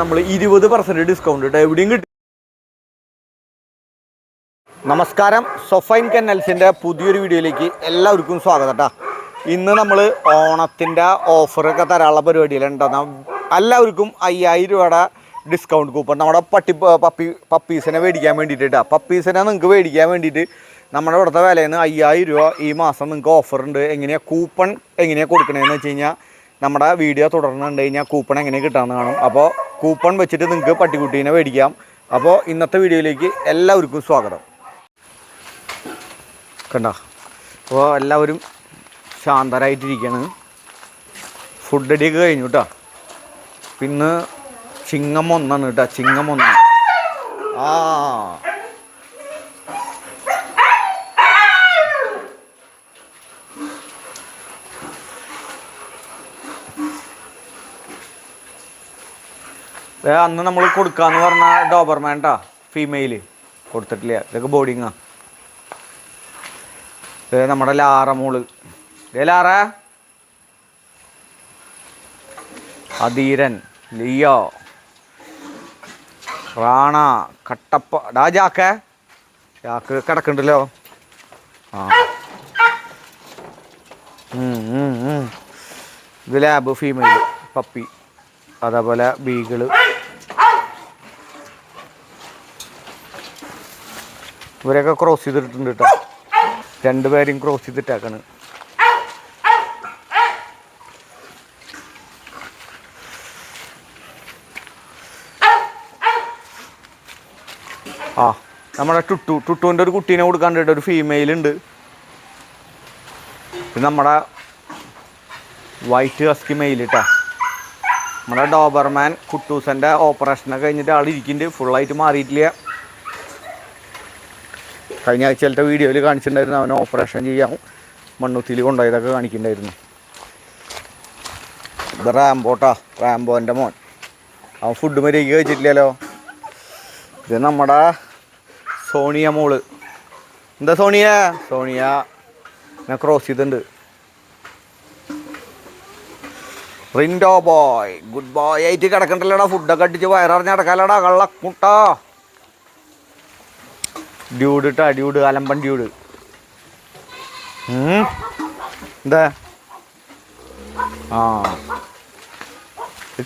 നമ്മൾ ഇരുപത് percent discount കേട്ടോ എവിടെയും കിട്ടും. നമസ്കാരം. സൊഫൈൻ കെന്നൽസിന്റെ പുതിയൊരു വീഡിയോയിലേക്ക് എല്ലാവർക്കും സ്വാഗതം കേട്ടോ ഇന്ന് നമ്മൾ ഓണത്തിന്റെ ഓഫറൊക്കെ തരാനുള്ള പരിപാടിയിലുണ്ടോ. എല്ലാവർക്കും അയ്യായിരം രൂപയുടെ ഡിസ്കൗണ്ട് കൂപ്പൺ നമ്മുടെ പട്ടി പപ്പി പപ്പീസിനെ മേടിക്കാൻ വേണ്ടിയിട്ട് കേട്ടോ പപ്പീസിനെ നിങ്ങൾക്ക് മേടിക്കാൻ വേണ്ടിയിട്ട് നമ്മുടെ ഇവിടുത്തെ വിലയിൽ നിന്ന് അയ്യായിരം രൂപ ഈ മാസം നിങ്ങൾക്ക് ഓഫറുണ്ട് എങ്ങനെയാണ് കൂപ്പൺ എങ്ങനെയാണ് കൊടുക്കണതെന്ന് വെച്ച് കഴിഞ്ഞാൽ നമ്മുടെ വീഡിയോ തുടർന്നുണ്ട് കഴിഞ്ഞാൽ കൂപ്പൺ എങ്ങനെ കിട്ടാമെന്ന് കാണും. അപ്പോൾ കൂപ്പൺ വെച്ചിട്ട് നിങ്ങൾക്ക് പട്ടിക്കുട്ടീനെ മേടിക്കാം. അപ്പോൾ ഇന്നത്തെ വീഡിയോയിലേക്ക് എല്ലാവർക്കും സ്വാഗതം. കണ്ട? അപ്പോൾ എല്ലാവരും ശാന്തരായിട്ടിരിക്കുകയാണ് ഫുഡ് അടിയൊക്കെ കഴിഞ്ഞു കേട്ടോ പിന്നെ ചിങ്ങം ഒന്നാണ് കേട്ടോ ചിങ്ങം ആ അന്ന് നമ്മൾ കൊടുക്കാന്ന് പറഞ്ഞ ഡോബർമാൻട്ടാ ഫീമെയിൽ കൊടുത്തിട്ടില്ല? ഇതൊക്കെ ബോർഡിങ്ങാ ഇത് നമ്മുടെ ലാറ മോൾ. ഇതേ ലാറ. അധീരൻ ലിയോ. റാണ കട്ടപ്പ ഡാ ജാക്ക. ജാക്ക് കിടക്കണ്ടല്ലോ. ആ. ഇത് ലാബ് ഫീമെയിൽ പപ്പി. അതേപോലെ ബീഗിൾ. ഇവരൊക്കെ ക്രോസ് ചെയ്തിട്ടുണ്ട് കേട്ടോ. രണ്ടുപേരെയും ക്രോസ് ചെയ്തിട്ടാക്കാണ്. ആ നമ്മുടെ ടുട്ടു ടുട്ടുവിന്റെ ഒരു കുട്ടീനെ കൊടുക്കാണ്ട് ഒരു ഫീമെയിൽ ഉണ്ട്. ഇത് നമ്മുടെ വൈറ്റ് ഹസ്കി മെയിൽ കേട്ടോ നമ്മുടെ ഡോബർമാൻ കുട്ടൂസന്റെ ഓപ്പറേഷനൊക്കെ കഴിഞ്ഞിട്ട് ആൾ ഇരിക്കുന്നുണ്ട് ഫുള്ളായിട്ട് മാറിയിട്ടില്ല. കഴിഞ്ഞ ആഴ്ചയിലത്തെ വീഡിയോയിൽ കാണിച്ചിട്ടുണ്ടായിരുന്നു അവനെ ഓപ്പറേഷൻ ചെയ്യാം. മണ്ണുത്തിയിൽ കൊണ്ടുപോയതൊക്കെ കാണിക്കുന്നുണ്ടായിരുന്നു ഇത് റാംബോട്ടാ റാംബോന്റെ മോൻ. അവൻ ഫുഡ് മര്യാദയ്ക്ക് കഴിച്ചിട്ടില്ലല്ലോ. ഇത് നമ്മുടെ സോണിയ മോൾ. എന്താ സോണിയ? സോണിയ ഞാൻ ക്രോസ് ചെയ്തിട്ടുണ്ട്. റിൻഡോ ബോയ് ഗുഡ് ബോയ്. ആയിട്ട് കിടക്കണ്ടല്ലോടാ ഫുഡൊക്കെ അടിച്ച് വയറിഞ്ഞ് കിടക്കാലടാ കള്ളക്കുട്ടാ. ഡ്യൂഡ് ഇട്ടാ ഡ്യൂഡ് അലമ്പൻ ഡ്യൂഡ്. എന്താ? ആ.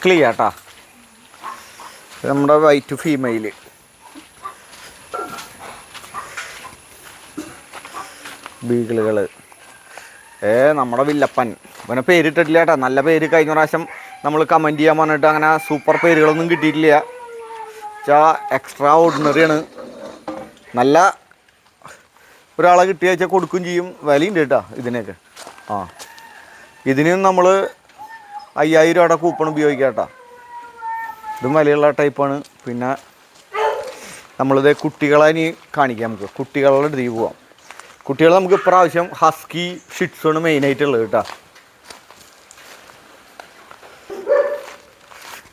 ക്ലിയാട്ടാ നമ്മുടെ വൈറ്റ് ഫീമെയിൽ ബീഗിളുകൾ ഏ നമ്മുടെ വില്ലപ്പൻ. ഇവനെ പേരിട്ടിട്ടില്ല കേട്ടോ നല്ല പേര് കഴിഞ്ഞ പ്രാവശ്യം നമ്മൾ കമന്റ് ചെയ്യാൻ പറഞ്ഞിട്ട് അങ്ങനെ സൂപ്പർ പേരുകളൊന്നും കിട്ടിയിട്ടില്ല. വെച്ചാൽ എക്സ്ട്രാ ഓർഡിനറിയാണ് നല്ല ഒരാളെ കിട്ടിയ വെച്ചാൽ കൊടുക്കുകയും ചെയ്യും. വിലയുണ്ട് കേട്ടോ ഇതിനൊക്കെ. ആ. ഇതിനും നമ്മൾ അയ്യായിരം രൂപയുടെ കൂപ്പൺ ഉപയോഗിക്കാം കേട്ടോ. ഇതും വിലയുള്ള ടൈപ്പാണ് പിന്നെ നമ്മളിത് കുട്ടികളെ ഇനി കാണിക്കാം നമുക്ക്. കുട്ടികളുടെ അടുത്ത് പോവാം. കുട്ടികൾ നമുക്ക് ഇപ്രാവശ്യം ഹസ്കി ഷിറ്റ്സാണ് മെയിനായിട്ടുള്ളത് കേട്ടോ.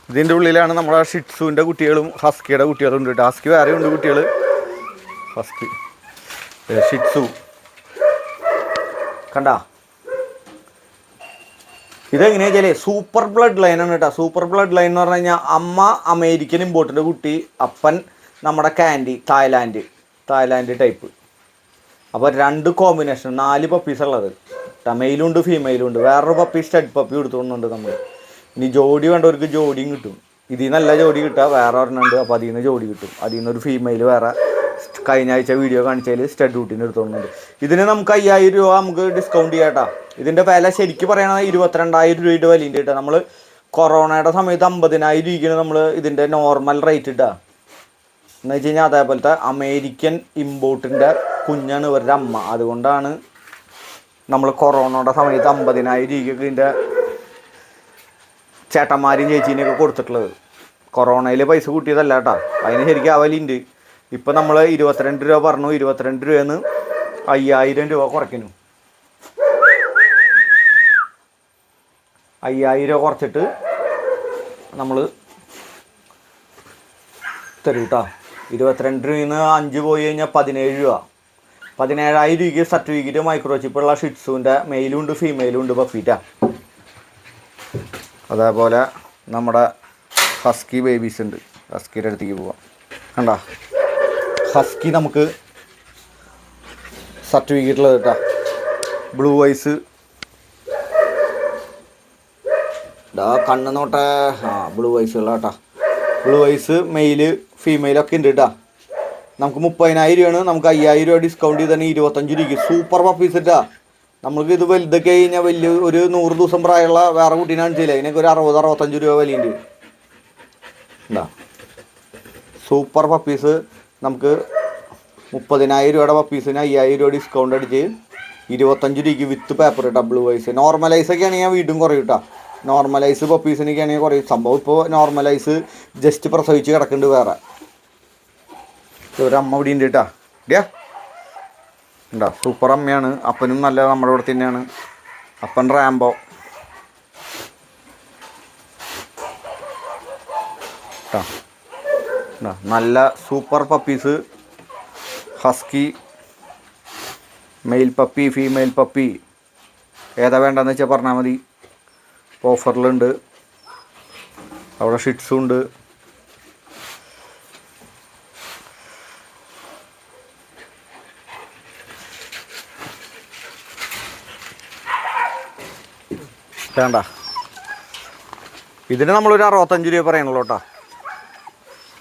ഇതിന്റെ ഉള്ളിലാണ് നമ്മുടെ ഷിറ്റ്സുവിന്റെ കുട്ടികളും ഹസ്കിയുടെ കുട്ടികളും ഉണ്ട് കേട്ടോ. ഹസ്കി വേറെ ഉണ്ട് കുട്ടികൾ ഹസ്കി ഷിറ്റ്സു. കണ്ട? ഇതെങ്ങനെയാ വെച്ചാലേ സൂപ്പർ ബ്ലഡ് ലൈൻ ആണ് കേട്ടോ. സൂപ്പർ ബ്ലഡ് ലൈൻ എന്ന് പറഞ്ഞു കഴിഞ്ഞാൽ അമ്മ അമേരിക്കൻ ഇമ്പോർട്ടന്റ് കുട്ടി അപ്പൻ നമ്മുടെ കാൻഡി തായ്ലാൻഡ്. തായ്ലാൻഡ് ടൈപ്പ് അപ്പോൾ രണ്ട് കോമ്പിനേഷൻ നാല് പപ്പീസ് ഉള്ളത്. മെയിലും ഉണ്ട് ഫീമെയിലും ഉണ്ട്. വേറൊരു പപ്പി സ്റ്റഡ് പപ്പി കൊടുത്തുകൊണ്ടുണ്ട് നമ്മൾ ഇനി ജോഡി വേണ്ടവർക്ക് ജോഡിയും കിട്ടും. ഇതിൽ നല്ല ജോഡി കിട്ടുക വേറെ ഒരെണ്ണം ഉണ്ട് അപ്പോൾ അതിൽ നിന്ന് ജോഡി കിട്ടും. അതിൽ നിന്ന് ഒരു ഫീമെയിൽ വേറെ. കഴിഞ്ഞ ആഴ്ച വീഡിയോ കാണിച്ചതിൽ സ്റ്റഡ് ഡ്യൂട്ടിന് എടുത്തോണ്ട് ഇതിന് നമുക്ക് അയ്യായിരം രൂപ നമുക്ക് ഡിസ്കൗണ്ട് ചെയ്യാം ഇതിന്റെ വില ശരിക്കും പറയണത് ഇരുപത്തിരണ്ടായിരം രൂപയുടെ വലിന്റെ കേട്ടോ നമ്മൾ കൊറോണയുടെ സമയത്ത് അമ്പതിനായിരം രൂപയ്ക്കാണ് നമ്മൾ ഇതിന്റെ നോർമൽ റേറ്റ് ഇട്ടാ എന്ന് വെച്ച് കഴിഞ്ഞാൽ അതേപോലത്തെ അമേരിക്കൻ ഇമ്പോർട്ടിന്റെ കുഞ്ഞാണ് ഇവരുടെ അമ്മ. അതുകൊണ്ടാണ് നമ്മൾ കൊറോണയുടെ സമയത്ത് അമ്പതിനായിരം രൂപയ്ക്കൊക്കെ ഇതിന്റെ ചേട്ടന്മാരെയും ചേച്ചീനെയൊക്കെ കൊടുത്തിട്ടുള്ളത്. കൊറോണയിൽ പൈസ കൂട്ടിയതല്ല കേട്ടോ അതിന് ശരിക്കും അവലുണ്ട് ഇപ്പം നമ്മൾ ഇരുപത്തിരണ്ട് രൂപ പറഞ്ഞു ഇരുപത്തിരണ്ട് രൂപയെന്ന് അയ്യായിരം രൂപ കുറയ്ക്കുന്നു. അയ്യായിരം രൂപ കുറച്ചിട്ട് നമ്മൾ തരും കേട്ടോ ഇരുപത്തിരണ്ട് രൂപയിൽ നിന്ന് അഞ്ച് പോയി കഴിഞ്ഞാൽ പതിനേഴ് രൂപ. പതിനേഴായിരം രൂപയ്ക്ക് സർട്ടിഫിക്കറ്റ് മൈക്രോ ചിപ്പുള്ള ഷിറ്റ്സുവിന്റെ മെയിലും ഉണ്ട് ഫീമെയിലും ഉണ്ട് പപ്പീറ്റ അതേപോലെ നമ്മുടെ ഹസ്കി ബേബീസ് ഉണ്ട്. ഹസ്കിയുടെ അടുത്തേക്ക് പോവാം. കണ്ട? ഹസ്കി നമുക്ക് സർട്ടിഫിക്കറ്റ് ഉള്ളത് കേട്ടോ ബ്ലൂ ഐസ് ഡാ കണ്ണ് നോട്ടെ ആ ബ്ലൂ ഐസ് ഉള്ള കേട്ടോ ബ്ലൂ ഐസ് മെയിൽ ഫീമെയിലൊക്കെ ഉണ്ട് കേട്ടോ നമുക്ക് മുപ്പതിനായിരം രൂപയാണ്. നമുക്ക് അയ്യായിരം രൂപ ഡിസ്കൗണ്ട് ചെയ്ത് തന്നെ ഇരുപത്തഞ്ച് രൂപയ്ക്ക്. സൂപ്പർ പപ്പീസ് ഇട്ടാ നമ്മൾക്ക് ഇത് വലുതൊക്കെ കഴിഞ്ഞാൽ വലിയ ഒരു നൂറ് ദിവസം പ്രായമുള്ള വേറെ കുട്ടീനെ കാണിച്ചില്ല? അതിനൊക്കെ ഒരു അറുപത് അറുപത്തഞ്ച് രൂപ വിലയുണ്ട്. എന്താ? സൂപ്പർ പപ്പീസ് നമുക്ക് മുപ്പതിനായിരം രൂപയുടെ പപ്പീസിന് അയ്യായിരം രൂപ ഡിസ്കൗണ്ട് അടിച്ച് ഇരുപത്തഞ്ച് രൂപയ്ക്ക് with paper double ice normalise ഒക്കെ ആണെങ്കിൽ വീണ്ടും കുറയും കേട്ടോ നോർമലൈസ് പപ്പീസിനൊക്കെ ആണെങ്കിൽ കുറയും. സംഭവം ഇപ്പോൾ നോർമലൈസ് ജസ്റ്റ് പ്രസവിച്ച് കിടക്കുന്നുണ്ട് വേറെ. ഒരമ്മ ഇവിടെ ഉണ്ട് കേട്ടാ ഇടിയാ. ഉണ്ടാ? സൂപ്പർ അമ്മയാണ്. അപ്പനും നല്ല നമ്മുടെ ഇവിടെ തന്നെയാണ്. അപ്പൻ റാമ്പോ ട്ടാ. നല്ല super puppies. Husky. Male puppy female puppy. ഏതാ വേണ്ടെന്ന് വെച്ചാൽ പറഞ്ഞാൽ മതി. ഓഫറിലുണ്ട്. അവിടെ ഷിറ്റ്സും ഉണ്ട് വേണ്ട. ഇതിന് നമ്മളൊരു അറുപത്തഞ്ച് രൂപ പറയണല്ലോ കേട്ടോ.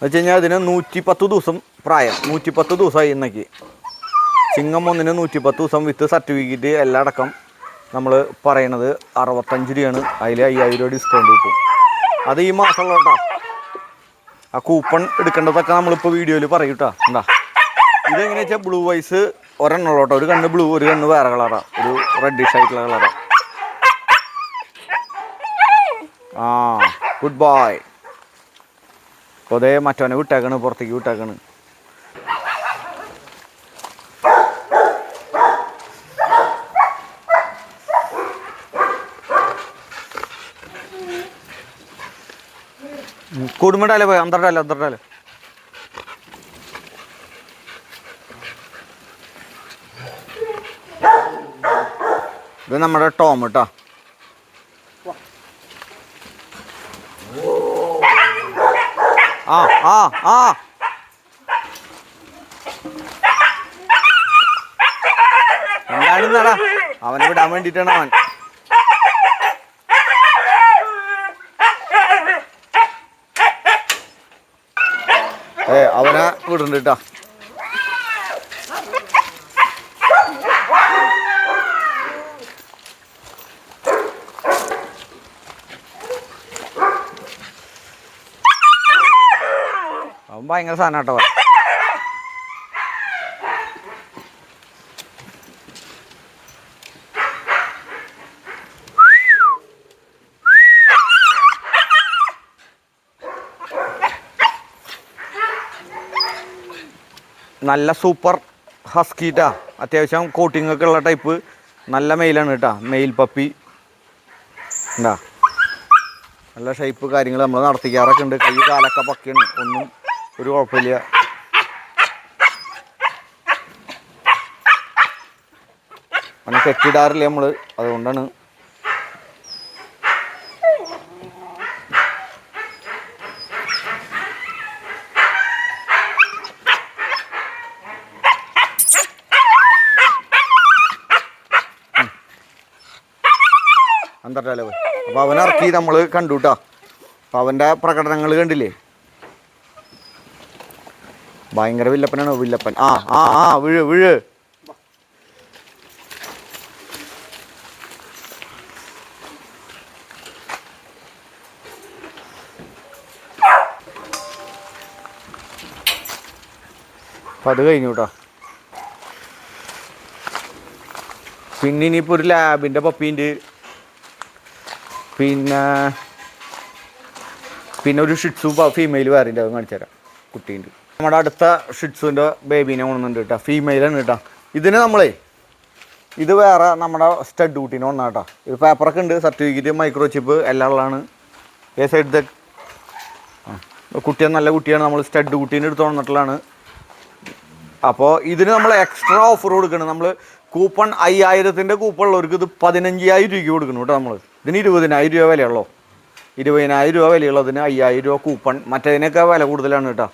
എന്ന് വെച്ച് കഴിഞ്ഞാൽ അതിന് നൂറ്റി പത്ത് ദിവസം പ്രായം. നൂറ്റി പത്ത് ദിവസമായി ഇന്നേക്ക്. ചിങ്ങം ഒന്നിന് നൂറ്റി പത്ത് ദിവസം വിത്ത് സർട്ടിഫിക്കറ്റ് എല്ലാം അടക്കം നമ്മൾ പറയണത് അറുപത്തഞ്ച് രൂപയാണ്. അതിൽ അയ്യായിരം രൂപ ഡിസ്കൗണ്ട് കിട്ടും. അത് ഈ മാസമുള്ള കേട്ടോ ആ കൂപ്പൺ എടുക്കേണ്ടതൊക്കെ നമ്മളിപ്പോൾ വീഡിയോയിൽ പറയും കേട്ടോ എന്താ? ഇതെങ്ങനെയാ വെച്ചാൽ ബ്ലൂ വൈസ് ഒരെണ്ണം കേട്ടോ ഒരു കണ്ണ് ബ്ലൂ ഒരു കണ്ണ് വേറെ കളറാണ് ഒരു റെഡിഷ് ആയിട്ടുള്ള കളറാണ് ആ. ഗുഡ് ബോയ് അതേ മറ്റവനെ വിട്ടേക്കണ് പുറത്തേക്ക് വിട്ടേക്കണ്. കുടുംബിട്ടാലേ പോയി അന്തരണ്ടാലേ അന്തരണ്ടാലേ ഇത് നമ്മുടെ ടോം കേട്ടോ. ആ ആ ആ. എന്താണെന്നടാ അവനെ വിടാൻ വേണ്ടിയിട്ടാണ് അവൻ. ഏ അവനെ വിടുന്നുണ്ട് കേട്ടോ. ഭയങ്കര സാധനം കേട്ടോ നല്ല സൂപ്പർ ഹസ്കീറ്റാ. അത്യാവശ്യം കോട്ടിംഗ് ഒക്കെ ഉള്ള ടൈപ്പ് നല്ല മെയിലാണ് കേട്ടോ. Male puppy. ഉണ്ടാ നല്ല ഷേപ്പ് കാര്യങ്ങൾ നമ്മൾ നടത്തിക്കാറൊക്കെ ഉണ്ട്. കൈ കാലൊക്കെ പക്കിയാണ്. ഒന്നും ഒരു കുഴപ്പമില്ല. അങ്ങനെ കെട്ടിടാറില്ല നമ്മൾ അതുകൊണ്ടാണ്. അന്തർജാല പോയി? അപ്പോൾ നമ്മൾ ഇറക്കി നമ്മൾ കണ്ടു കേട്ടോ അപ്പോൾ പ്രകടനങ്ങൾ കണ്ടില്ലേ? ഭയങ്കര വില്ലപ്പനാണ്? വില്ലപ്പൻ. ആ ആ ആ വിഴ് വിഴ്. അപ്പം അത് കഴിഞ്ഞു കേട്ടോ പിന്നെ ഇനിയിപ്പോൾ ഒരു ലാബിന്റെ പപ്പീന്റെ പിന്നെ പിന്നെ ഒരു ഷിറ്റ്സു ഫീമെയിൽ വേറെ അത് കാണിച്ചു തരാം കുട്ടീന്റെ നമ്മുടെ അടുത്ത ഷിറ്റ്സുവിന്റെ ബേബീനെ കൊണ്ടുണ്ട് കേട്ടോ. ഫീമെയിലാണ് കേട്ടോ. ഇതിന് നമ്മളേ ഇത് വേറെ നമ്മുടെ സ്റ്റഡ് ഡ്യൂട്ടിനെ ഒന്നാണ് കേട്ടോ. ഇത് പേപ്പറൊക്കെ ഉണ്ട് സർട്ടിഫിക്കറ്റ് മൈക്രോ ചിപ്പ് എല്ലാം ഉള്ളതാണ്. ഏ സൈഡ് കുട്ടിയാണ് നല്ല കുട്ടിയാണ്. നമ്മൾ സ്റ്റഡ് ഡ്യൂട്ടീന്റെ എടുത്ത് വന്നിട്ടുള്ളതാണ്. അപ്പോൾ ഇതിന് നമ്മൾ എക്സ്ട്രാ ഓഫർ കൊടുക്കണം. നമ്മൾ കൂപ്പൺ അയ്യായിരത്തിന്റെ കൂപ്പൺ ഉള്ളവർക്ക് ഇത് പതിനഞ്ചായിരം രൂപയ്ക്ക് കൊടുക്കണം കേട്ടോ നമ്മൾ ഇതിന് ഇരുപതിനായിരം രൂപ വിലയുള്ളൂ. ഇരുപതിനായിരം രൂപ വിലയുള്ളതിന് അയ്യായിരം രൂപ കൂപ്പൺ മറ്റേതിനൊക്കെ വില കൂടുതലാണ് കേട്ടോ.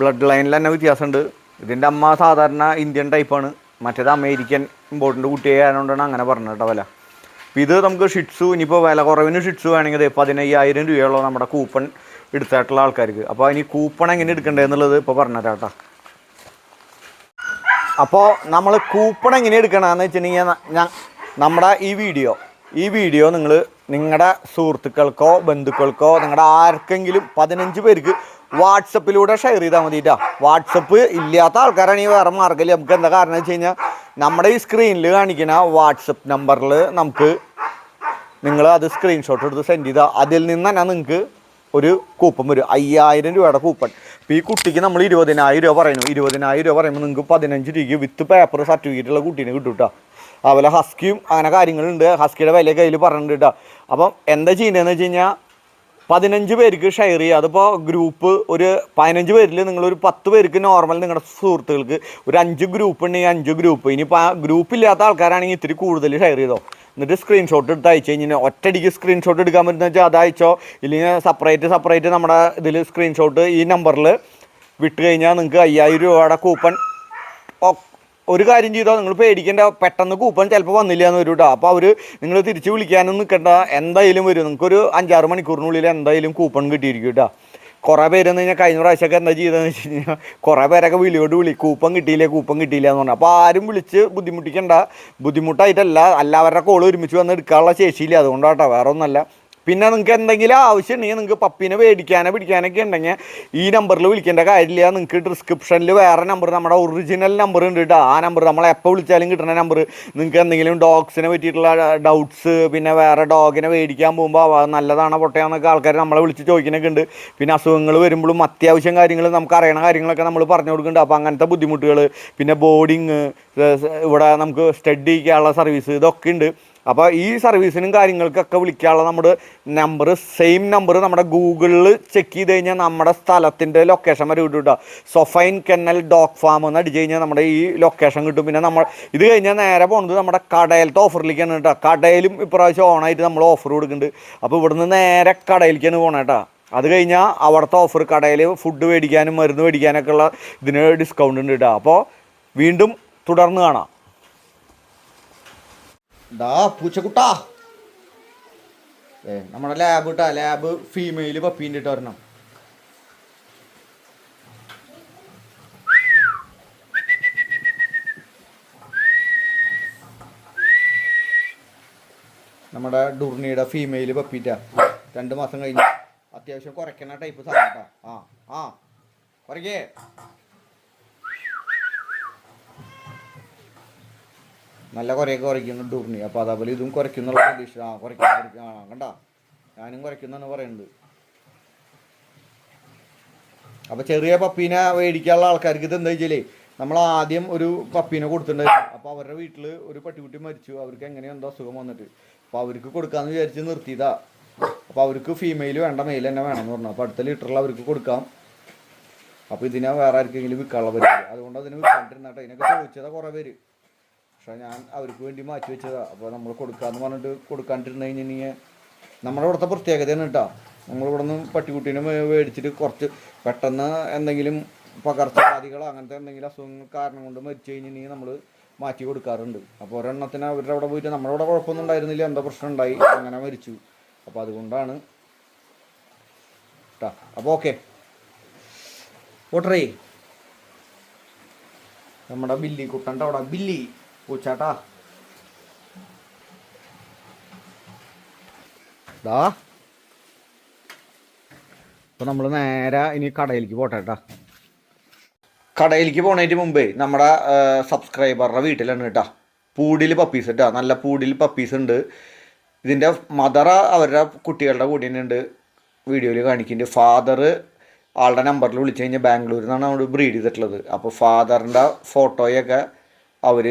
ബ്ലഡ് ലൈനിൽ തന്നെ വ്യത്യാസമുണ്ട്. ഇതിന്റെ അമ്മ സാധാരണ ഇന്ത്യൻ ടൈപ്പാണ് മറ്റേത് അമേരിക്കൻ ഇമ്പോർട്ടന്റ് കുട്ടിയെ ആയതുകൊണ്ടാണ് അങ്ങനെ പറഞ്ഞത് കേട്ടോ വില. അപ്പോൾ ഇത് നമുക്ക് ഷിറ്റ്സു ഇനിയിപ്പോൾ വില കുറവിന് ഷിറ്റ്സു വേണമെങ്കിൽ പതിനയ്യായിരം രൂപയുള്ള നമ്മുടെ കൂപ്പൺ എടുത്തായിട്ടുള്ള ആൾക്കാർക്ക്. അപ്പോൾ ഇനി കൂപ്പൺ എങ്ങനെ എടുക്കേണ്ടതെന്നുള്ളത് ഇപ്പോൾ പറഞ്ഞുതരാം കേട്ടോ. അപ്പോൾ നമ്മൾ കൂപ്പൺ എങ്ങനെ എടുക്കണമെന്ന് വെച്ചിട്ടുണ്ടെങ്കിൽ നമ്മുടെ ഈ വീഡിയോ ഈ വീഡിയോ നിങ്ങൾ നിങ്ങളുടെ സുഹൃത്തുക്കൾക്കോ ബന്ധുക്കൾക്കോ നിങ്ങളുടെ ആർക്കെങ്കിലും പതിനഞ്ച് പേർക്ക് വാട്സപ്പിലൂടെ ഷെയർ ചെയ്താൽ മതിട്ടാ. വാട്സപ്പ് ഇല്ലാത്ത ആൾക്കാരാണ് ഈ വേറെ മാർഗം നമുക്ക് എന്താ കാരണം വെച്ച് കഴിഞ്ഞാൽ നമ്മുടെ ഈ സ്ക്രീനിൽ കാണിക്കുന്ന വാട്സപ്പ് നമ്പറിൽ നമുക്ക് നിങ്ങൾ അത് സ്ക്രീൻഷോട്ട് എടുത്ത് സെൻഡ് ചെയ്താൽ അതിൽ നിന്ന് തന്നെ നിങ്ങൾക്ക് ഒരു കൂപ്പൺ വരും. അയ്യായിരം രൂപയുടെ കൂപ്പൺ ഇപ്പോൾ ഈ കുട്ടിക്ക് നമ്മൾ ഇരുപതിനായിരം രൂപ പറയുന്നു. ഇരുപതിനായിരം രൂപ പറയുമ്പോൾ നിങ്ങൾക്ക് പതിനഞ്ച് രൂപയ്ക്ക് വിത്ത് പേപ്പർ സർട്ടിഫിക്കറ്റ് ഉള്ള കുട്ടീനെ കിട്ടും കേട്ടോ അതുപോലെ ഹസ്കിയും അങ്ങനെ കാര്യങ്ങളുണ്ട്. ഹസ്കിയുടെ വില കയ്യിൽ പറഞ്ഞിട്ടുണ്ട് കേട്ടോ അപ്പം എന്താ ചെയ്യേണ്ടതെന്ന് വെച്ച് കഴിഞ്ഞാൽ പതിനഞ്ച് പേർക്ക് ഷെയർ ചെയ്യുക. അതിപ്പോൾ ഗ്രൂപ്പ് ഒരു പതിനഞ്ച് പേരിൽ നിങ്ങളൊരു പത്ത് പേർക്ക് നോർമൽ നിങ്ങളുടെ സുഹൃത്തുക്കൾക്ക് ഒരു അഞ്ച് ഗ്രൂപ്പ് ഉണ്ടെങ്കിൽ അഞ്ച് ഗ്രൂപ്പ് ഇനിയിപ്പോൾ ആ ഗ്രൂപ്പ് ഇല്ലാത്ത ആൾക്കാരാണെങ്കിൽ ഇത്തിരി കൂടുതൽ ഷെയർ ചെയ്തോ. എന്നിട്ട് സ്ക്രീൻഷോട്ട് എടുത്ത് അയച്ചു കഴിഞ്ഞാൽ ഒറ്റയടിക്ക് സ്ക്രീൻഷോട്ട് എടുക്കാൻ പറ്റുന്ന വെച്ചാൽ അത് അയച്ചോ? ഇല്ലെങ്കിൽ സെപ്പറേറ്റ് സെപ്പറേറ്റ് നമ്മുടെ ഇതിൽ സ്ക്രീൻഷോട്ട് ഈ നമ്പറിൽ വിട്ട് കഴിഞ്ഞാൽ നിങ്ങൾക്ക് അയ്യായിരം രൂപയുടെ കൂപ്പൺ ഒരു കാര്യം ചെയ്തോ നിങ്ങൾ പേടിക്കേണ്ട പെട്ടെന്ന് കൂപ്പൺ ചിലപ്പോൾ വന്നില്ല എന്ന് വരും കേട്ടോ അപ്പോൾ അവർ നിങ്ങൾ തിരിച്ച് വിളിക്കാനൊന്നും നിൽക്കേണ്ട എന്തായാലും വരും. നിങ്ങൾക്കൊരു അഞ്ചാറ് മണിക്കൂറിനുള്ളിൽ എന്തായാലും കൂപ്പൺ കിട്ടിയിരിക്കും കേട്ടോ. കുറേ പേരെന്ന് കഴിഞ്ഞാൽ കഴിഞ്ഞ പ്രാവശ്യമൊക്കെ എന്താ ചെയ്തതെന്ന് വെച്ച് കഴിഞ്ഞാൽ കുറേ പേരൊക്കെ വിളിയോട് വിളി. കൂപ്പൺ കിട്ടിയില്ലേ കൂപ്പൺ കിട്ടിയില്ല എന്ന് പറഞ്ഞു. അപ്പോൾ ആരും വിളിച്ച് ബുദ്ധിമുട്ടിക്കണ്ട. ബുദ്ധിമുട്ടായിട്ടല്ല എല്ലാവരുടെ കോൾ ഒരുമിച്ച് വന്ന് എടുക്കാനുള്ള ശേഷിയില്ല. അതുകൊണ്ടാട്ടോ വേറെ ഒന്നല്ല പിന്നെ നിങ്ങൾക്ക് എന്തെങ്കിലും ആവശ്യം ഉണ്ടെങ്കിൽ നിങ്ങൾക്ക് പപ്പിനെ മേടിക്കാനോ പിടിക്കാനൊക്കെ ഉണ്ടെങ്കിൽ ഈ നമ്പറിൽ വിളിക്കേണ്ട കാര്യമില്ല. നിങ്ങൾക്ക് ഡിസ്ക്രിപ്ഷനിൽ വേറെ നമ്പർ നമ്മുടെ ഒറിജിനൽ നമ്പർ ഉണ്ട് കേട്ടോ ആ നമ്പർ നമ്മൾ എപ്പോൾ വിളിച്ചാലും കിട്ടുന്ന നമ്പർ നിങ്ങൾക്ക് എന്തെങ്കിലും ഡോഗ്സിനെ പറ്റിയിട്ടുള്ള ഡൗട്ട്സ് പിന്നെ വേറെ ഡോഗിനെ മേടിക്കാൻ പോകുമ്പോൾ നല്ലതാണോ പൊട്ടയാന്നൊക്കെ ആൾക്കാർ നമ്മളെ വിളിച്ച് ചോദിക്കുന്നൊക്കെ ഉണ്ട്. പിന്നെ അസുഖങ്ങൾ വരുമ്പോഴും അത്യാവശ്യം കാര്യങ്ങൾ നമുക്ക് അറിയണ കാര്യങ്ങളൊക്കെ നമ്മൾ പറഞ്ഞു കൊടുക്കുന്നുണ്ട്. അപ്പോൾ അങ്ങനത്തെ ബുദ്ധിമുട്ടുകൾ പിന്നെ ബോർഡിങ് ഇവിടെ നമുക്ക് സ്റ്റഡി സർവീസ് ഇതൊക്കെ ഉണ്ട്. അപ്പോൾ ഈ സർവീസിനും കാര്യങ്ങൾക്കൊക്കെ വിളിക്കാനുള്ള നമ്മുടെ നമ്പർ സെയിം നമ്പർ നമ്മുടെ ഗൂഗിളിൽ ചെക്ക് ചെയ്ത് കഴിഞ്ഞാൽ നമ്മുടെ സ്ഥലത്തിന്റെ ലൊക്കേഷൻ വരെ കിട്ടും കേട്ടോ സൊഫൈൻ കെന്നൽ ഡോഗ് ഫാം എന്ന് അടിച്ച് കഴിഞ്ഞാൽ നമ്മുടെ ഈ ലൊക്കേഷൻ കിട്ടും. പിന്നെ നമ്മൾ ഇത് കഴിഞ്ഞാൽ നേരെ പോകുന്നത് നമ്മുടെ കടയിലത്തെ ഓഫറിലേക്കാണ് കേട്ടോ കടയിലും ഇപ്രാവശ്യം ഓണായിട്ട് നമ്മൾ ഓഫർ കൊടുക്കുന്നുണ്ട്. അപ്പോൾ ഇവിടുന്ന് നേരെ കടയിലേക്കാണ് പോകണം കേട്ടോ അത് കഴിഞ്ഞാൽ അവിടുത്തെ ഓഫർ കടയിൽ ഫുഡ് മേടിക്കാനും മരുന്ന് മേടിക്കാനൊക്കെ ഉള്ള ഇതിന് ഡിസ്കൗണ്ട് ഉണ്ട് കേട്ടോ അപ്പോൾ വീണ്ടും തുടർന്ന് കാണാം. ദാ പൂച്ചക്കുട്ടാ. ഏ നമ്മുടെ ലാബ് ഇട്ടാ ലാബ് ഫീമെയിൽ പപ്പീന്റെ ഇട്ട് വരണം നമ്മുടെ ഡുർണിയുടെ ഫീമെയിൽ പപ്പീറ്റ രണ്ട് മാസം കഴിഞ്ഞ് അത്യാവശ്യം കുറയ്ക്കണ ടൈപ്പ് സാധനം ആ ആ കുറയ്ക്കേ. നല്ല കുറേയൊക്കെ കുറയ്ക്കുന്നുണ്ട് ഡൂർണി അപ്പോൾ അതേപോലെ ഇതും കുറയ്ക്കുന്നുള്ള പ്രതീക്ഷ. ആ കുറയ്ക്കും കുറയ്ക്കും ആ കണ്ട? ഞാനും കുറയ്ക്കുന്നെന്ന് പറയുന്നത് അപ്പോൾ ചെറിയ പപ്പീനെ മേടിക്കാനുള്ള ആൾക്കാർക്ക് ഇത് എന്താ വെച്ചാലേ നമ്മൾ ആദ്യം ഒരു പപ്പീനെ കൊടുത്തിട്ടുണ്ടായിരുന്നു. അപ്പോൾ അവരുടെ വീട്ടിൽ ഒരു പട്ടിക്കുട്ടി മരിച്ചു. അവർക്ക് എങ്ങനെയോ എന്തോ അസുഖം വന്നിട്ട്. അപ്പോൾ അവർക്ക് കൊടുക്കാമെന്ന് വിചാരിച്ച് നിർത്തിയതാ. അപ്പോൾ അവർക്ക് ഫീമെയിൽ വേണ്ട മെയിൽ തന്നെ വേണമെന്ന് പറഞ്ഞു. അപ്പോൾ അടുത്ത ലിറ്ററിൽ അവർക്ക് കൊടുക്കാം. അപ്പോൾ ഇതിനെ വേറെ ആർക്കെങ്കിലും വിൽക്കാനുള്ള പരിപാടി. അതുകൊണ്ട് അതിന് വിൽക്കാണ്ടിരുന്നാട്ടോ. ഇതിനൊക്കെ ചോദിച്ചതാ കുറേ പേര്. പക്ഷെ ഞാൻ അവർക്ക് വേണ്ടി മാറ്റി വെച്ചതാണ് അപ്പോൾ നമ്മൾ കൊടുക്കാമെന്ന് പറഞ്ഞിട്ട് കൊടുക്കാണ്ടിരുന്ന് കഴിഞ്ഞിട്ടുണ്ടെങ്കിൽ നമ്മുടെ ഇവിടുത്തെ പ്രത്യേകതയാണ് കേട്ടോ. നമ്മളിവിടെ നിന്ന് പട്ടിക്കുട്ടീനെ മേടിച്ചിട്ട് കുറച്ച് പെട്ടെന്ന് എന്തെങ്കിലും പകർച്ചവ്യാധികളോ അങ്ങനത്തെ എന്തെങ്കിലും അസുഖങ്ങൾ കാരണം കൊണ്ട് മരിച്ചു കഴിഞ്ഞിട്ടുണ്ടെങ്കിൽ നമ്മൾ മാറ്റി കൊടുക്കാറുണ്ട്. അപ്പോൾ ഒരെണ്ണത്തിന് അവരുടെ അവിടെ പോയിട്ട് നമ്മുടെ അവിടെ കുഴപ്പമൊന്നും ഉണ്ടായിരുന്നില്ല. എന്തോ പ്രശ്നം ഉണ്ടായി. അങ്ങനെ മരിച്ചു. അപ്പോൾ അതുകൊണ്ടാണ് കേട്ടോ അപ്പോൾ ഓക്കെ. ഓട്ടറേ നമ്മുടെ ബില്ലി കുട്ടന്റെ അവിടെ ബില്ലി. പൂച്ചാട്ടാ. ദാ. അപ്പോൾ നമ്മൾ നേരെ ഇനി കടയിലേക്ക് പോട്ടെ കേട്ടാ കടയിലേക്ക് പോണതിന് മുമ്പേ നമ്മുടെ സബ്സ്ക്രൈബറുടെ വീട്ടിലാണ് കേട്ടാ. പൂടിൽ പപ്പീസ് കേട്ടോ നല്ല പൂടിൽ പപ്പീസ് ഉണ്ട്. ഇതിന്റെ മദർ അവരുടെ കുട്ടികളുടെ കൂടെ തന്നെ ഉണ്ട്. വീഡിയോയിൽ കാണിക്കുന്നുണ്ട്. ഫാദർ ആളുടെ നമ്പറിൽ വിളിച്ചു കഴിഞ്ഞാൽ ബാംഗ്ലൂരിൽ നിന്നാണ് അവിടെ ബ്രീഡ് ചെയ്തിട്ടുള്ളത് അപ്പോൾ ഫാദറിന്റെ ഫോട്ടോയൊക്കെ അവർ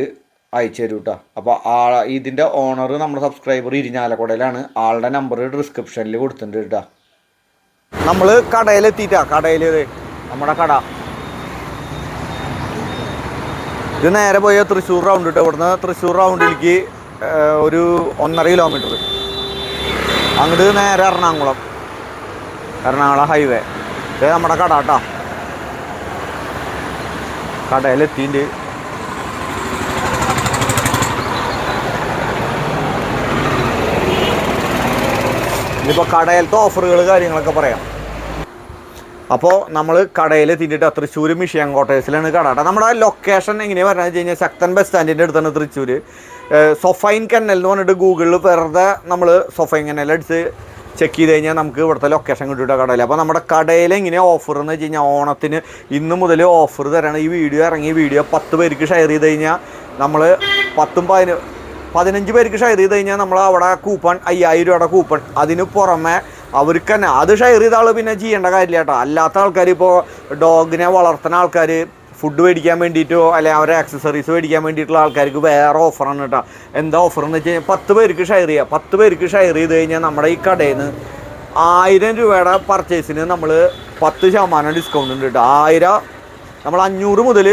അയച്ചു തരും കേട്ടോ അപ്പോൾ ആ ഇതിന്റെ ഓണർ നമ്മുടെ സബ്സ്ക്രൈബർ ഇരിഞ്ഞാലക്കുടയിലാണ്. ആളുടെ നമ്പർ ഡിസ്ക്രിപ്ഷനിൽ കൊടുത്തിട്ടുണ്ട് കേട്ടോ. നമ്മൾ കടയിലെത്തിയിട്ടാ കടയിൽ നമ്മുടെ കട. ഇത് നേരെ പോയ തൃശ്ശൂർ റൗണ്ട് കേട്ടോ ഇവിടുന്ന് തൃശ്ശൂർ റൗണ്ടിലേക്ക് ഒരു ഒന്നര കിലോമീറ്റർ അങ്ങോട്ട് നേരെ എറണാകുളം. എറണാകുളം ഹൈവേ ഇത് നമ്മുടെ കട കേട്ടോ. കടയിലെത്തിണ്ട് ഇനിയിപ്പോൾ കടയിലത്തെ ഓഫറുകൾ കാര്യങ്ങളൊക്കെ പറയാം. അപ്പോൾ നമ്മൾ കടയിൽ തിന്നിട്ട് തൃശ്ശൂർ മിഷിയൻ കോട്ടേഴ്സിലാണ് കട. കേട്ടോ നമ്മുടെ ലൊക്കേഷൻ എങ്ങനെയാണ് പറഞ്ഞു കഴിഞ്ഞാൽ ശക്തൻ ബസ് സ്റ്റാൻഡിന്റെ അടുത്താണ് തൃശ്ശൂർ സൊഫൈൻ കന്നൽ എന്ന് പറഞ്ഞിട്ട് ഗൂഗിളിൽ വെറുതെ നമ്മൾ സൊഫൈൻ കന്നൽ അടിച്ച് ചെക്ക് ചെയ്ത് കഴിഞ്ഞാൽ നമുക്ക് ഇവിടുത്തെ ലൊക്കേഷൻ കിട്ടിയിട്ട് കടയിൽ അപ്പോൾ നമ്മുടെ കടയിൽ എങ്ങനെ ഓഫർ എന്ന് വെച്ച് കഴിഞ്ഞാൽ ഓണത്തിന് ഇന്ന് മുതൽ ഓഫർ തരണം. ഈ വീഡിയോ ഇറങ്ങി വീഡിയോ പത്ത് പേർക്ക് ഷെയർ ചെയ്ത് കഴിഞ്ഞാൽ നമ്മൾ പത്തും പതിന പതിനഞ്ച് പേർക്ക് ഷെയർ ചെയ്ത് കഴിഞ്ഞാൽ നമ്മൾ അവിടെ കൂപ്പൺ അയ്യായിരം രൂപയുടെ കൂപ്പൺ അതിന് പുറമെ അവർക്ക് തന്നെ അത് ഷെയർ ചെയ്ത ആൾ പിന്നെ ചെയ്യേണ്ട കാര്യമില്ല കേട്ടോ. അല്ലാത്ത ആൾക്കാർ ഇപ്പോൾ ഡോഗിനെ വളർത്തുന്ന ആൾക്കാർ ഫുഡ് മേടിക്കാൻ വേണ്ടിയിട്ടോ അല്ലെങ്കിൽ അവരെ ആക്സസറീസ് മേടിക്കാൻ വേണ്ടിയിട്ടുള്ള ആൾക്കാർക്ക് വേറെ ഓഫറാണ് കേട്ടോ. എന്താ ഓഫർ എന്ന് വെച്ച് കഴിഞ്ഞാൽ പത്ത് പേർക്ക് ഷെയർ ചെയ്യുക പത്ത് പേർക്ക് ഷെയർ ചെയ്ത് കഴിഞ്ഞാൽ നമ്മുടെ ഈ കടയിൽ നിന്ന് ആയിരം രൂപയുടെ പർച്ചേസിന് നമ്മൾ പത്ത് ശതമാനം ഡിസ്കൗണ്ട് ഉണ്ട് കേട്ടോ. ആയിരം നമ്മൾ അഞ്ഞൂറ് മുതൽ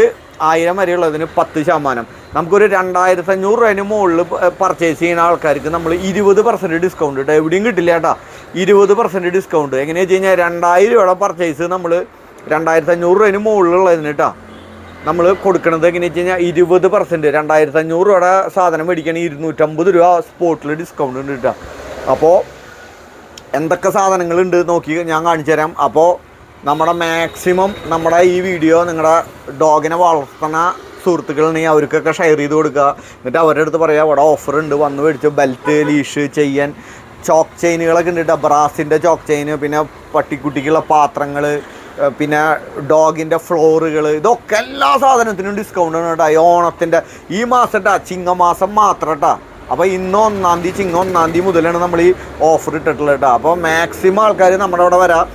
ആയിരം വരെയുള്ളതിന് പത്ത് ശതമാനം. നമുക്കൊരു രണ്ടായിരത്തി അഞ്ഞൂറ് രൂപേന് മുകളിൽ പർച്ചേസ് ചെയ്യുന്ന ആൾക്കാർക്ക് നമ്മൾ ഇരുപത് പെർസെന്റ് ഡിസ്കൗണ്ട് കേട്ടോ എവിടെയും കിട്ടില്ല കേട്ടോ. ഇരുപത് പെർസെന്റ് ഡിസ്കൗണ്ട് എങ്ങനെയാ വെച്ച് കഴിഞ്ഞാൽ രണ്ടായിരം രൂപയുടെ പർച്ചേസ് നമ്മൾ രണ്ടായിരത്തി അഞ്ഞൂറ് രൂപേന് മുകളിലുള്ളതിന് കേട്ടോ. നമ്മൾ കൊടുക്കുന്നത് എങ്ങനെയാ വെച്ച് കഴിഞ്ഞാൽ ഇരുപത് പെർസെന്റ് രണ്ടായിരത്തി അഞ്ഞൂറ് രൂപയുടെ സാധനം മേടിക്കണമെങ്കിൽ ഇരുന്നൂറ്റമ്പത് രൂപ സ്പോട്ടിൽ ഡിസ്കൗണ്ട് ഉണ്ട് കേട്ടോ. അപ്പോൾ എന്തൊക്കെ സാധനങ്ങളുണ്ട് നോക്കി ഞാൻ കാണിച്ചു തരാം. അപ്പോൾ നമ്മുടെ മാക്സിമം നമ്മുടെ ഈ വീഡിയോ നിങ്ങളുടെ ഡോഗിനെ വളർത്തുന്ന സുഹൃത്തുക്കളുണ്ടെങ്കിൽ അവർക്കൊക്കെ ഷെയർ ചെയ്ത് കൊടുക്കുക. എന്നിട്ട് അവരുടെ അടുത്ത് പറയാം അവിടെ ഓഫർ ഉണ്ട്. വന്ന് മേടിച്ച്. ബെൽറ്റ് ലീഷ് ചെയ്യാൻ ചോക്ക് ചെയിനുകളൊക്കെ ഉണ്ട് കേട്ടോ ബ്രാസിന്റെ ചോക്ക് ചെയിന് പിന്നെ പട്ടിക്കുട്ടിക്കുള്ള പാത്രങ്ങൾ പിന്നെ ഡോഗിന്റെ ഫ്ലോറുകൾ ഇതൊക്കെ എല്ലാ സാധനത്തിനും ഡിസ്കൗണ്ട് ആണ് കേട്ടോ ഈ ഓണത്തിന്റെ ഈ മാസം ചിങ്ങമാസം മാത്രം കേട്ടോ അപ്പോൾ ഇന്ന് ഒന്നാം തീയതി ചിങ്ങ ഒന്നാം തീയതി മുതലാണ് നമ്മൾ ഈ ഓഫർ ഇട്ടിട്ടുള്ളത് കേട്ടോ അപ്പോൾ മാക്സിമം ആൾക്കാർ നമ്മുടെ അവിടെ വരാം.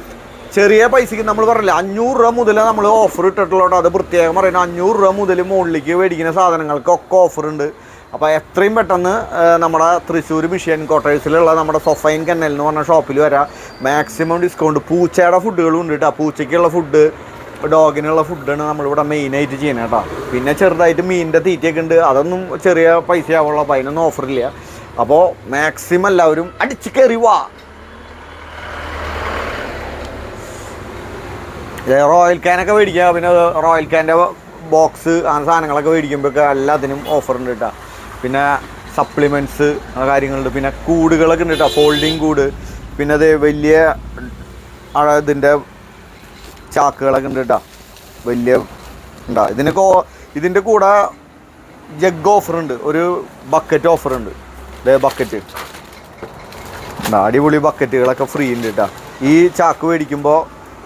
ചെറിയ പൈസക്ക് നമ്മൾ പറഞ്ഞില്ല അഞ്ഞൂറ് രൂപ മുതൽ നമ്മൾ ഓഫർ ഇട്ടിട്ടുള്ളത് അത് പ്രത്യേകം പറയുന്നത് അഞ്ഞൂറ് രൂപ മുതൽ മുകളിലേക്ക് മേടിക്കുന്ന സാധനങ്ങൾക്കൊക്കെ ഓഫർ ഉണ്ട്. അപ്പോൾ എത്രയും പെട്ടെന്ന് നമ്മുടെ തൃശ്ശൂർ മിഷ്യൻ ക്വാർട്ടേഴ്സിലുള്ള നമ്മുടെ സൊഫൈൻ കെന്നൽ എന്ന് പറഞ്ഞ ഷോപ്പിൽ വരാം. മാക്സിമം ഡിസ്കൗണ്ട് പൂച്ചയുടെ ഫുഡുകളും ഉണ്ട് കേട്ടോ പൂച്ചയ്ക്കുള്ള ഫുഡ് ഡോഗിനുള്ള ഫുഡാണ് നമ്മളിവിടെ മെയിനായിട്ട് ചെയ്യുന്നത് കേട്ടോ പിന്നെ ചെറുതായിട്ട് മീനിന്റെ തീറ്റയൊക്കെ ഉണ്ട്. അതൊന്നും ചെറിയ പൈസ ആവുള്ളൂ അപ്പോൾ അതിനൊന്നും ഓഫറില്ല അപ്പോൾ മാക്സിമം എല്ലാവരും അടിച്ച് കയറി വാ. റോയൽ ക്യാനൊക്കെ മേടിക്കുക. പിന്നെ റോയൽ ക്യാന്റെ ബോക്സ് അങ്ങനെ സാധനങ്ങളൊക്കെ മേടിക്കുമ്പോഴൊക്കെ എല്ലാത്തിനും ഓഫർ ഉണ്ട് കേട്ടോ പിന്നെ സപ്ലിമെന്റ്സ് കാര്യങ്ങളുണ്ട്. പിന്നെ കൂടുകളൊക്കെ ഉണ്ട് കേട്ടോ ഫോൾഡിങ് കൂട്. പിന്നെ അത് വലിയ ഇതിന്റെ ചാക്കുകളൊക്കെ ഉണ്ട് കേട്ടോ വലിയ ഉണ്ടാ. ഇതിനൊക്കെ ഇതിന്റെ കൂടെ ജഗ് ഓഫർ ഉണ്ട്. ഒരു ബക്കറ്റ് ഓഫർ ഉണ്ട്. ഇതേ ബക്കറ്റ് അടിപൊളി ബക്കറ്റുകളൊക്കെ ഫ്രീ ഉണ്ട് കേട്ടോ ഈ ചാക്ക് മേടിക്കുമ്പോൾ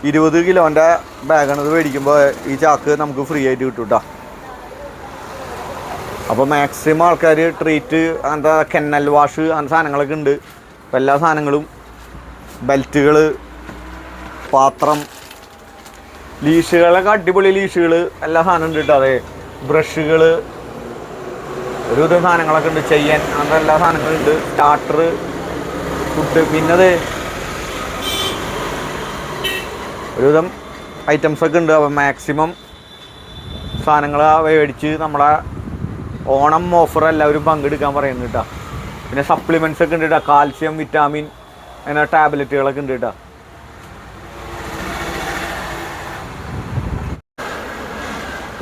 ഇരുപത് കിലോന്റെ ബാഗാണ് മേടിക്കുമ്പോൾ ഈ ചാക്ക് നമുക്ക് ഫ്രീ ആയിട്ട് കിട്ടും കേട്ടോ അപ്പോൾ മാക്സിമം ആൾക്കാർ ട്രീറ്റ് അങ്ങനത്തെ കെന്നൽ വാഷ് അങ്ങനത്തെ സാധനങ്ങളൊക്കെ ഉണ്ട്. അപ്പോൾ എല്ലാ സാധനങ്ങളും ബെൽറ്റുകൾ പാത്രം ലീഷുകളൊക്കെ അടിപൊളി ലീഷുകൾ എല്ലാ സാധനം ഉണ്ട് കേട്ടോ അതെ ബ്രഷുകൾ ഒരുവിധം സാധനങ്ങളൊക്കെ ഉണ്ട്. ചെയ്യാൻ അങ്ങനത്തെ എല്ലാ സാധനങ്ങളും ഉണ്ട്. സ്റ്റാർട്ടർ ഫുഡ് പിന്നത് ഒരുവിധം ഐറ്റംസൊക്കെ ഉണ്ട്. അപ്പം മാക്സിമം സാധനങ്ങൾ മേടിച്ച് നമ്മളെ ഓണം ഓഫർ എല്ലാവരും പങ്കെടുക്കാൻ പറയുന്നു കേട്ടോ പിന്നെ സപ്ലിമെന്റ്സ് ഒക്കെ ഉണ്ട് കേട്ടോ കാൽസ്യം വിറ്റാമിൻ അങ്ങനെ ടാബ്ലറ്റുകളൊക്കെ ഉണ്ട് കേട്ടോ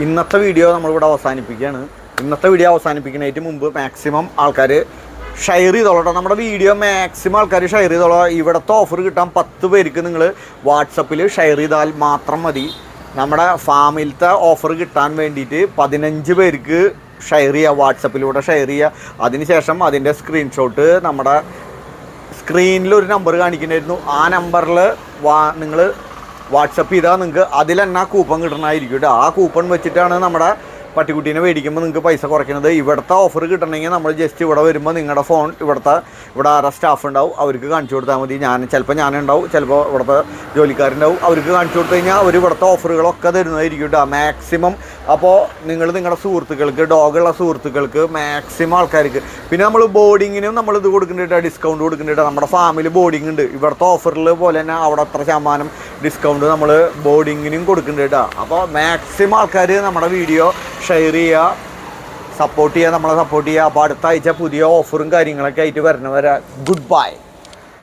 ഇന്നത്തെ വീഡിയോ നമ്മളിവിടെ അവസാനിപ്പിക്കുകയാണ്. ഇന്നത്തെ വീഡിയോ അവസാനിപ്പിക്കുന്നതിന് മുമ്പ് മാക്സിമം ആൾക്കാർ ഷെയർ ചെയ്തോളൂ കേട്ടോ നമ്മുടെ വീഡിയോ മാക്സിമം ആൾക്കാർ ഷെയർ ചെയ്തോളൂ. ഇവിടുത്തെ ഓഫർ കിട്ടാൻ പത്ത് പേർക്ക് നിങ്ങൾ വാട്സപ്പിൽ ഷെയർ ചെയ്താൽ മാത്രം മതി. നമ്മുടെ ഫാമിലത്തെ ഓഫർ കിട്ടാൻ വേണ്ടിയിട്ട് പതിനഞ്ച് പേർക്ക് ഷെയർ ചെയ്യുക വാട്സപ്പിലൂടെ ഷെയർ ചെയ്യുക അതിനുശേഷം അതിന്റെ സ്ക്രീൻഷോട്ട് നമ്മുടെ സ്ക്രീനിൽ ഒരു നമ്പർ കാണിക്കുന്നുണ്ടായിരുന്നു. ആ നമ്പറിൽ വാ നിങ്ങൾ വാട്സപ്പ് ചെയ്താൽ നിങ്ങൾക്ക് അതിൽ തന്നെ കൂപ്പൺ കിട്ടണമായിരിക്കും കേട്ടോ ആ കൂപ്പൺ വെച്ചിട്ടാണ് നമ്മുടെ പട്ടിക്കുട്ടീനെ മേടിക്കുമ്പോൾ നിങ്ങൾക്ക് പൈസ കുറയ്ക്കുന്നത് ഇവിടുത്തെ ഓഫർ കിട്ടണമെങ്കിൽ നമ്മൾ ജസ്റ്റ് ഇവിടെ വരുമ്പോൾ നിങ്ങളുടെ ഫോൺ ഇവിടുത്തെ ഇവിടെ ആരെ സ്റ്റാഫ് ഉണ്ടാവും അവർക്ക് കാണിച്ചു കൊടുത്താൽ മതി. ഞാൻ ചിലപ്പോൾ ഞാനുണ്ടാവും ചിലപ്പോൾ ഇവിടുത്തെ ജോലിക്കാരുണ്ടാവും അവർക്ക് കാണിച്ചു കൊടുത്തു കഴിഞ്ഞാൽ അവർ ഇവിടുത്തെ ഓഫറുകളൊക്കെ തരുന്നതായിരിക്കും കേട്ടോ മാക്സിമം അപ്പോൾ നിങ്ങൾ നിങ്ങളുടെ സുഹൃത്തുക്കൾക്ക് ഡോഗുള്ള സുഹൃത്തുക്കൾക്ക് മാക്സിമം ആൾക്കാർക്ക്. പിന്നെ നമ്മൾ ബോർഡിങ്ങിനും നമ്മൾ ഇത് കൊടുക്കുന്നുണ്ട് ഡിസ്കൗണ്ട് കൊടുക്കുന്നുണ്ട് നമ്മുടെ ഫാമിൽ ബോർഡിംഗ് ഉണ്ട്. ഇവിടുത്തെ ഓഫറിൽ പോലെ തന്നെ അവിടെ അത്ര ശതമാനം ഡിസ്കൗണ്ട് നമ്മൾ ബോർഡിങ്ങിനും കൊടുക്കുന്നുണ്ട് കേട്ടോ അപ്പോൾ മാക്സിമം ആൾക്കാർ നമ്മുടെ വീഡിയോ ഷെയർ ചെയ്യുക സപ്പോർട്ട് ചെയ്യുക നമ്മളെ സപ്പോർട്ട് ചെയ്യുക. അപ്പോൾ അടുത്ത ആഴ്ച പുതിയ ഓഫറും കാര്യങ്ങളൊക്കെ ആയിട്ട് വരണവരെ ഗുഡ് ബൈ